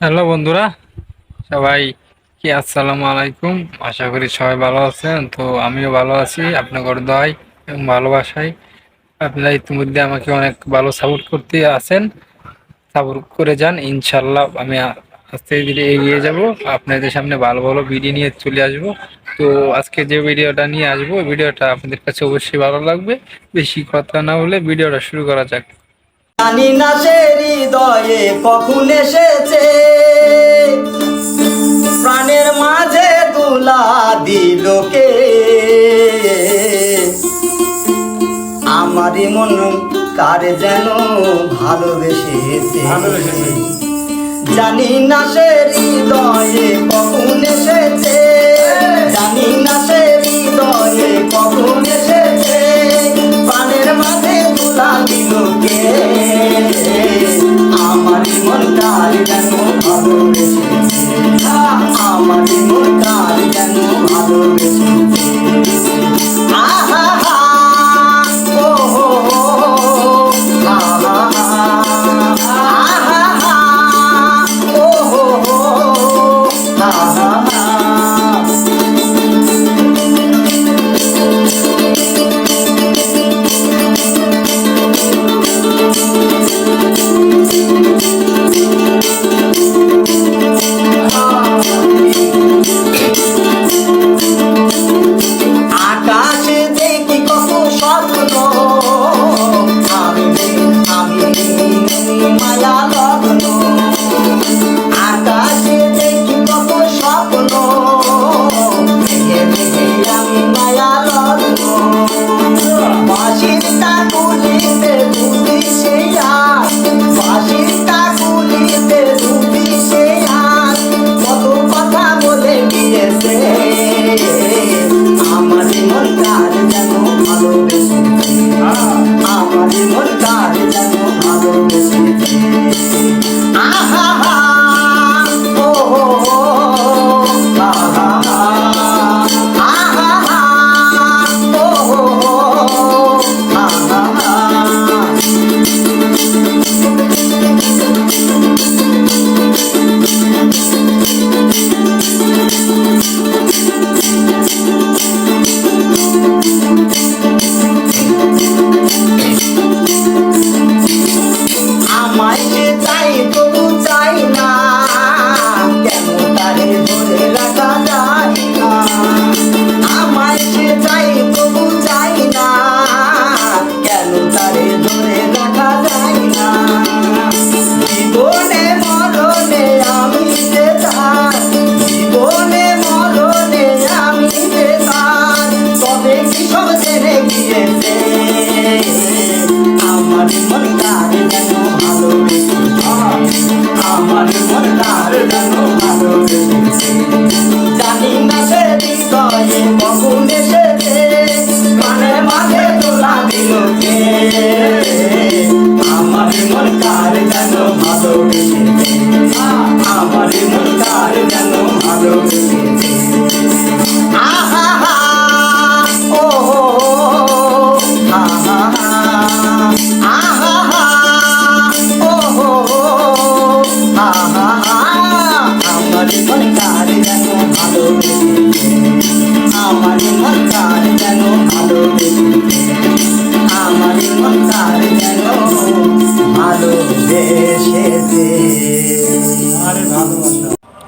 Hello বন্ধুরা, সবাই কি আসসালামু আলাইকুম? আশা করি সবাই ভালো আছেন। তো আমিও ভালো আছি, আপনাদের দয় এবং ভালোবাসায়। আপনারা ইতিমধ্যে আমাকে অনেক ভালো সাপোর্ট করতে আছেন। সাপোর্ট করে যান ইনশাল্লাহ আমি আস্তে ধীরে এগিয়ে যাব। আপনাদের সামনে ভালো ভালো ভিডিও নিয়ে চলে আসব। তো আজকে যে ভিডিওটা নিয়ে আসব ভিডিওটা আপনাদের কাছে অবশ্যই ভালো লাগবে। বেশি কথা না বলে ভিডিওটা শুরু করা যাক। জানি না সে হৃদয়ে কখন দুলা দিল কে? আমারই মন কার যেন ভালোবেসেছে? জানি না সে হৃদয়ে কখন এসেছে। জানি না সে হৃদয়ে কখন এসেছে। প্রাণের মাঝে তুলা দিল কে? আমার মন কার যেন 丸。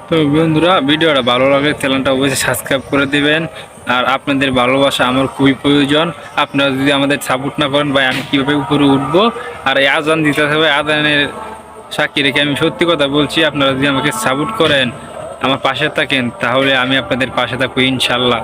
তো বন্ধুরা, ভিডিওটা ভালো লাগে, চ্যানেলটা অবশ্যই সাবস্ক্রাইব করে দিবেন। আর আপনাদের ভালোবাসা আমার খুবই প্রয়োজন। আপনারা যদি আমাদের সাপোর্ট না করেন, ভাই, আমি কীভাবে উপরে উঠবো? আর এই আজান দিতে হবে, আজানের সাক্ষী রেখে আমি সত্যি কথা বলছি, আপনারা যদি আমাকে সাপোর্ট করেন, আমার পাশে থাকেন, তাহলে আমি আপনাদের পাশে থাকব, ইনশাল্লাহ।